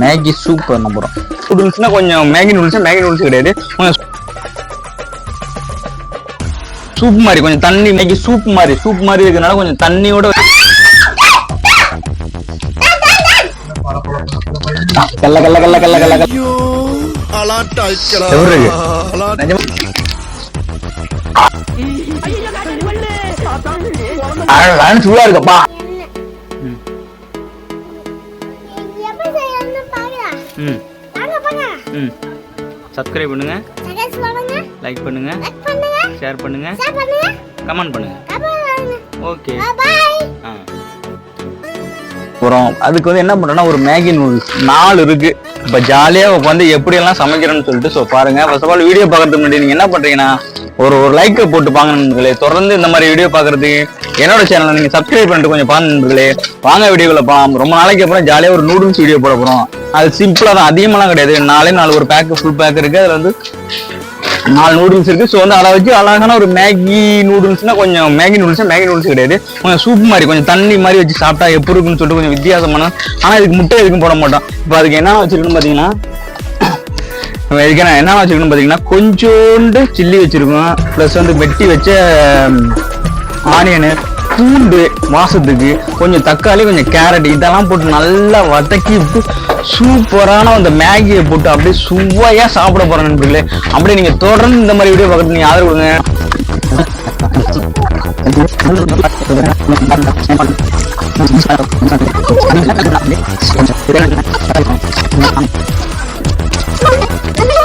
Maggi soup பண்ண போகிறோம் நூடுல்ஸ்னா கொஞ்சம் மேகி நூடுல்ஸ் மேகி நூடுல்ஸ் கிடையாது கொஞ்சம் சூப் மாதிரி கொஞ்சம் தண்ணி மேகி சூப் மாதிரி சூப் மாதிரி இருக்கனால கொஞ்சம் தண்ணியோட கல்ல கல்ல கல்ல கல்ல கல்ல கல்ல ஐயோ அலாட்டாய்க்கடா ம். ம். சப்ஸ்கிரைப் பண்ணுங்க. லைக் பண்ணுங்க. லைக் பண்ணுங்க. ஷேர் பண்ணுங்க. ஷேர் பண்ணுங்க. கமெண்ட் பண்ணுங்க. கமெண்ட் பண்ணுங்க. ஓகே அப்புறம் அதுக்கு வந்து என்ன பண்றோம்னா ஒரு மேகி நூடுல்ஸ் நாலு இருக்கு. இப்ப ஜாலியா உட்காந்து எப்படி எல்லாம் சமைக்கிறேன்னு சொல்லிட்டு ஸோ பாருங்க. ஃபர்ஸ்ட் ஆஃப் ஆல் வீடியோ பார்க்கறதுக்கு முன்னாடி நீங்க என்ன பண்றீங்கன்னா ஒரு ஒரு லைக் போட்டு பாங்க நண்பர்களே. தொடர்ந்து இந்த மாதிரி வீடியோ பார்க்கறதுக்கு என்னோட சேனலை நீங்க சப்ஸ்கிரைப் பண்ணிட்டு கொஞ்சம் பாருங்க நண்பர்களே. வாங்க வீடியோவில் பாம் ரொம்ப நாளைக்கு அப்புறம் ஜாலியாக ஒரு நூடுல்ஸ் வீடியோ போட போறோம். அது சிம்பிளா தான். அதிகமாலாம் கிடையாது. நாலே நாலு ஒரு பேக் ஃபுல் பேக் இருக்கு. அதுல வந்து நாலு நூடுல்ஸ் இருக்கு. ஸோ வந்து அதை வச்சு அழகான ஒரு மேகி நூடுல்ஸ்னா கொஞ்சம் மேகி நூடுல்ஸ் மேகி நூடுல்ஸ் கிடையாது. கொஞ்சம் சூப் மாதிரி கொஞ்சம் தண்ணி மாதிரி வச்சு சாப்பிட்டா எப்படி இருக்குன்னு சொல்லிட்டு கொஞ்சம் வித்தியாசமான ஆனால் இதுக்கு முட்டை எதுக்கும் போட மாட்டோம். இப்போ அதுக்கு என்ன வச்சிருக்குன்னு பார்த்தீங்கன்னா இதுக்கு என்னென்ன என்ன பார்த்தீங்கன்னா கொஞ்சோண்டு சில்லி வச்சுருக்கோம். ப்ளஸ் வந்து வெட்டி வச்ச ஆனியனு பூண்டு மாசத்துக்கு கொஞ்சம் தக்காளி கொஞ்சம் கேரட் இதெல்லாம் போட்டு நல்லா வதக்கி விட்டு சூப்பரான அந்த மேகியை போட்டு அப்படியே சுவையாக சாப்பிட போறேன் நண்பர்களே. அப்படியே நீங்கள் தொடர்ந்து இந்த மாதிரி வீடியோ பார்க்குறது நீங்க ஆதரவு கொடுங்க.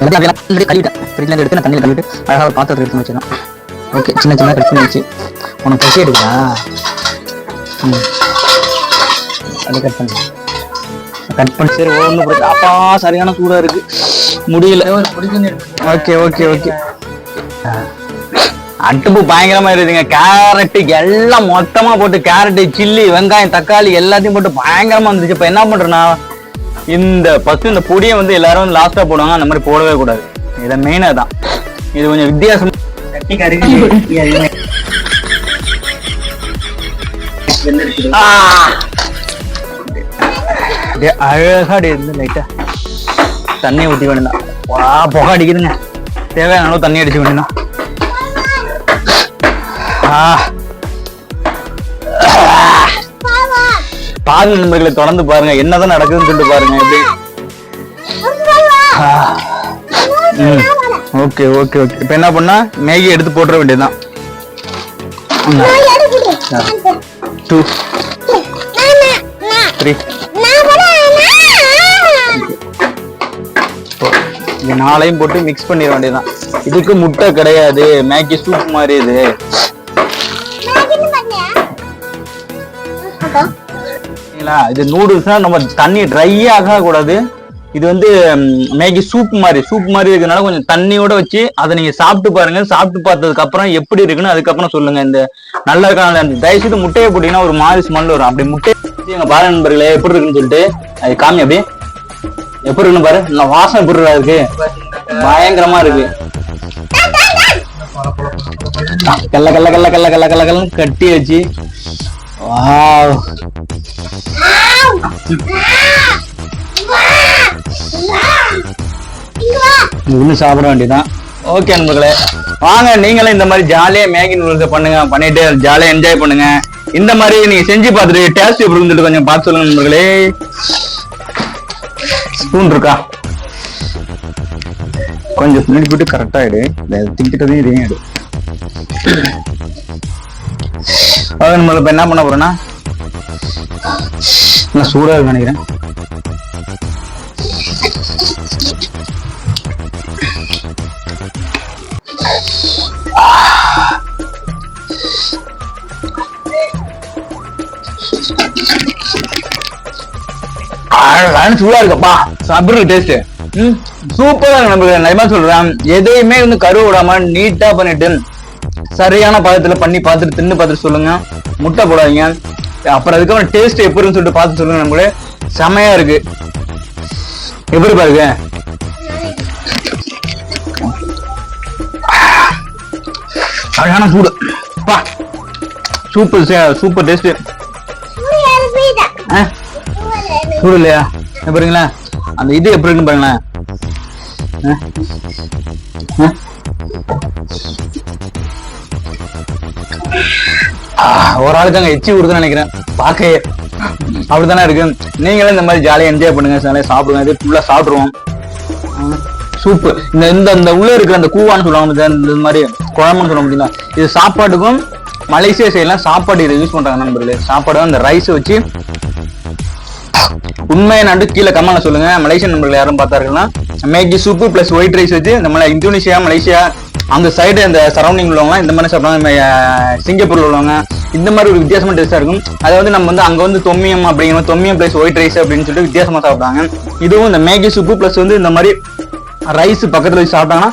ஃப்ரிட்ஜ்ல எடுத்து நான் தண்ணியில் கழுவிட்டு அழகாக ஒரு பாத்திரத்தில் எடுத்து வச்சிடலாம். ஓகே சின்ன சின்ன கட் பண்ணி வச்சு. உனக்கு பசி எடுக்குதா? ம். அது கட் பண்ணி. கட் பண்ணி சரி ஒண்ணு பிரச்சனை அப்பா சரியான சூடா இருக்கு. முடியல. ஓகே ஓகே ஓகே அடுப்பு பயங்கரமா இருக்குதுங்க கேரட் எல்லாம் மொத்தமா போட்டு கேரட் சில்லி வெங்காயம் தக்காளி எல்லாத்தையும் போட்டு பயங்கரமா இருந்துச்சு. இப்ப என்ன பண்றேன்னா இந்த ஃபர்ஸ்ட் இந்த பொடியை வந்து எல்லாரும் லாஸ்டா போடுவாங்க அந்த மாதிரி போடவே கூடாது. இதை மெயினா தான். இது கொஞ்சம் வித்தியாசம். அழகா இருந்து லைட்டா தண்ணி ஊத்தி வேணும்தான் வா புகை அடிக்குதுங்க. தேவையான அளவு தண்ணி அடிச்சு வேணும் பாருங்க நண்பர்களை தொடர்ந்து பாருங்க. என்னதான் நடக்குதுன்னு சொல்லிட்டு பாருங்க. எப்படி? Okay okay okay. இப்போ என்ன பண்ணா? மேகி எடுத்து போட்டுற வேண்டியதுதான். டூ த்ரீ இது நாளையும் போட்டு மிக்ஸ் பண்ணிட வேண்டியதுதான். இதுக்கு முட்டை கிடையாது. மேகி சூப் மாதிரி இது. சரிங்களா இது நூடுல்ஸ்னா நம்ம தண்ணி ட்ரை ஆக கூடாது இது வந்து மேகி சூப் மாதிரி சூப் மாதிரி இருக்கிறதுனால கொஞ்சம் தண்ணியோட வச்சு அதை நீங்க சாப்பிட்டு பாருங்க. சாப்பிட்டு பார்த்ததுக்கு அப்புறம் எப்படி இருக்குன்னு அதுக்கப்புறம் சொல்லுங்க. இந்த நல்லா இருக்கான அந்த தயவு செய்து முட்டையை போட்டீங்கன்னா ஒரு மாதிரி ஸ்மெல் வரும். அப்படி முட்டையை எங்க பாரு நண்பர்களே எப்படி இருக்குன்னு சொல்லிட்டு அது காமி அப்படியே. எப்படி இருக்குன்னு பாரு நல்லா வாசனை எப்படி இருக்கு. பயங்கரமா இருக்கு. கல்ல கல்ல கல்ல கல்ல கல்ல கல்ல கல்லன்னு கட்டி வச்சு. வா இன்னும் சாப்பிட வேண்டியதான் ஓகே நண்பர்களே. வாங்க நீங்களும் இந்த மாதிரி ஜாலியா மேகி நூடுல்ஸ் பண்ணுங்க பண்ணிட்டு ஜாலியா என்ஜாய் பண்ணுங்க. இந்த மாதிரி நீங்க செஞ்சு பார்த்துட்டு டேஸ்ட் எப்படி இருந்துட்டு கொஞ்சம் பார்த்து சொல்லுங்க நண்பர்களே. ஸ்பூன் இருக்கா? கொஞ்சம் பின்னாடி போட்டு கரெக்டா ஆயிடு திங்கிட்டதையும் இதையும் ஆயிடு ஓகே நம்ம இப்ப என்ன பண்ண போறோம்னா நான் சூடா இருக்கு நினைக்கிறேன். சூடா இருக்கப்பா. சாப்பிடுற டேஸ்ட் சூப்பரா இருக்கு நம்ம நிஜமா சொல்றேன் எதையுமே வந்து கரு விடாம நீட்டா பண்ணிட்டு சரியான பதத்துல பண்ணி பார்த்துட்டு தின்னு பார்த்துட்டு சொல்லுங்க. முட்டை போடாதீங்க. அப்புறம் அதுக்கப்புறம் டேஸ்ட் எப்படின்னு சொல்லிட்டு பார்த்து சொல்லுங்க நம்மளே. செமையா இருக்கு. எப்படி பாருங்க? அழகான சூடு. பா. சூப்பர் சூப்பர் டேஸ்ட் சூடு சூடு இல்லையா? இங்க பாருங்களேன். அந்த இது எப்படி இருக்குன்னு பாருங்களேன். ஒரு ஆளுக்கு அங்க எச்சி கொடுத்துன்னு நினைக்கிறேன். பார்க்கையே அப்படித்தானே இருக்கு. நீங்களும் இந்த மாதிரி ஜாலியா என்ஜாய் பண்ணுங்க ஜாலியா சாப்பிடுங்க. இது ஃபுல்லா சாப்பிடுவோம் சூப்பு இந்த இந்த இந்த உள்ள இருக்கிற அந்த கூவான்னு சொல்லுவாங்க இந்த மாதிரி குழம்புன்னு சொல்ல முடியுமா இது சாப்பாட்டுக்கும் மலேசியா சைட்லாம் சாப்பாடு இதை யூஸ் பண்றாங்க நண்பர்களே. சாப்பாடு அந்த ரைஸ் வச்சு உண்மையை நண்டு கீழே கமெண்ட்ல சொல்லுங்க. மலேசியன் நண்பர்கள் யாரும் பார்த்தாருன்னா Maggi soup plus white rice வச்சு இந்த மாதிரி இந்தோனேஷியா மலேசியா அந்த சைடு இந்த சரௌண்டிங் உள்ளவங்க இந்த மாதிரி சாப்பிடுவாங்க சிங்கப்பூர்ல உள்ளவங்க இந்த மாதிரி ஒரு வித்தியாசமான டேஸ்டா இருக்கும். அதை வந்து நம்ம வந்து அங்க வந்து தொம்மியம் அப்படிங்கிற தொம்மியம் பிளஸ் ஒயிட் ரைஸ் அப்படின்னு சொல்லிட்டு வித்தியாசமா சாப்பிடுவாங்க. இதுவும் இந்த மேகி சூப்பு பிளஸ் வந்து இந்த மாதிரி ரைஸ் பக்கத்துல வச்சு சாப்பிட்டாங்கன்னா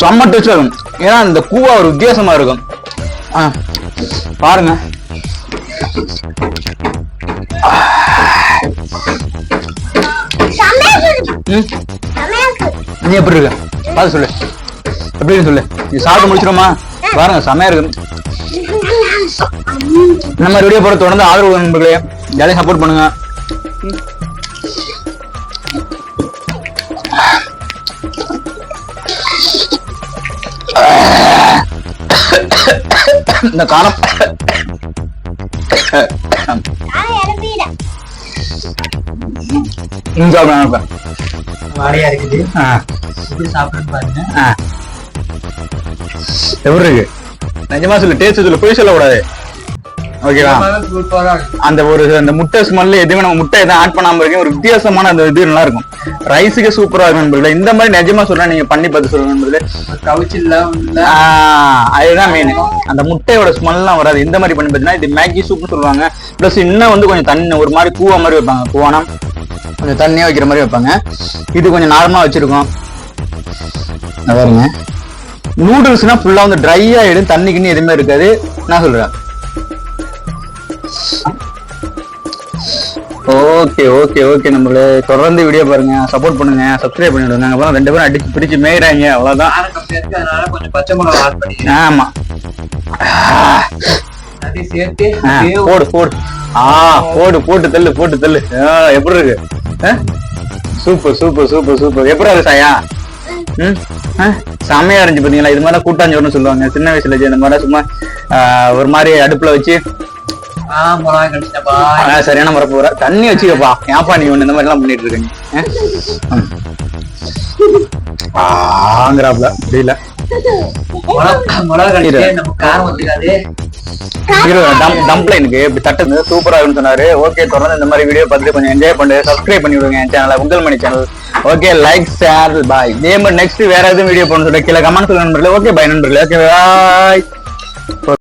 செம்ம டேஸ்டா இருக்கும். ஏன்னா இந்த கூவா ஒரு வித்தியாசமா இருக்கும். ஆ, பாருங்க. நீ எப்படி இருக்க? பார்த்து சொல்லு. இருக்கு சொல்லு. நீ சாப்பிட்டு முடிச்சிருமா பாருங்க செமையா இருக்கு இந்த மாதிரி வீடியோ போட தொடர்ந்து ஆதரவு நண்பர்களே ஜாலியாக சப்போர்ட் பண்ணுங்க. இந்த காலம் வாடையா இருக்குது. சாப்பிடுன்னு பாருங்க. எப்படி இருக்கு நிஜமா சொல்லு டேஸ்ட் சொல்லு போய் சொல்லக்கூடாது. ஓகேவா அந்த ஒரு அந்த முட்டை ஸ்மெல் எதுவுமே நம்ம முட்டை எதுவும் ஆட் பண்ணாம இருக்கேன் ஒரு வித்தியாசமான அந்த இது நல்லா இருக்கும். ரைஸுக்கு சூப்பரா இருக்கும் நண்பர்களே. இந்த மாதிரி நிஜமா சொல்றேன் நீங்க பண்ணி பார்த்து சொல்லுங்க நண்பர்களே. கவிச்சில்ல அதுதான் மெயின் அந்த முட்டையோட ஸ்மெல்லாம் வராது. இந்த மாதிரி பண்ணி பார்த்தீங்கன்னா இது மேகி சூப்னு சொல்லுவாங்க. ப்ளஸ் இன்னும் வந்து கொஞ்சம் தண்ணி ஒரு மாதிரி கூவா மாதிரி வைப்பாங்க. கூவானா கொஞ்சம் தண்ணியா வைக்கிற மாதிரி வைப்பாங்க. இது கொஞ்சம் நார்மலா வச்சிருக்கோம். பாருங்க. நூடுல்ஸ்னா ஃபுல்லா வந்து ட்ரை ஆயிடும் தண்ணி கிண்ணி எதுவுமே இருக்காது. நான் சொல்றேன். Okay okay okay. நம்மளே தொடர்ந்து வீடியோ பாருங்க. சப்போர்ட் பண்ணுங்க. சப்ஸ்கிரைப் பண்ணிவிடுங்க அப்புறம் ரெண்டு பேரும் அடிச்சு பிடிச்சு மேயிறாங்க. அவ்வளவுதான். கொஞ்சம் பச்சை மிளகா ஆட் ஆமா. போடு போடு. ஆ போடு போட்டு தள்ளு போட்டு தள்ளு. எப்படி இருக்கு? Super super super super. எப்படி இருக்கு சாயா? செமையா இருந்துச்சு பாத்தீங்களா? இது மாதிரி கூட்டாஞ்சோறுன்னு சொல்லுவாங்க. சின்ன வயசுல இந்த மாதிரி சும்மா ஒரு மாதிரி அடுப்புல வச்சு. சரியான முறை போற தண்ணி வச்சுக்கப்பா. ஏப்பா நீ ஒண்ணு இந்த மாதிரி எல்லாம் பண்ணிட்டு இருக்க நீ ஆ? ஆங்கிறாப்ல முடியல டம்ப்ளைனுக்கு இப்படி தட்டுது சூப்பரா இருக்குன்னு சொன்னாரு. ஓகே தொடர்ந்து இந்த மாதிரி வீடியோ பார்த்துட்டு கொஞ்சம் என்ஜாய் பண்ணி. சப்ஸ்கிரைப் பண்ணி விடுங்க என் சேனலை உங்கள் மணி channel okay like share bye இதே மாதிரி நெக்ஸ்ட் வேற எதுவும் வீடியோ போகணும்னு சொல்லி கீழே கமெண்ட் சொல்லுங்க நண்பர்களே. ஓகே பை நண்பர்களே. Okay bye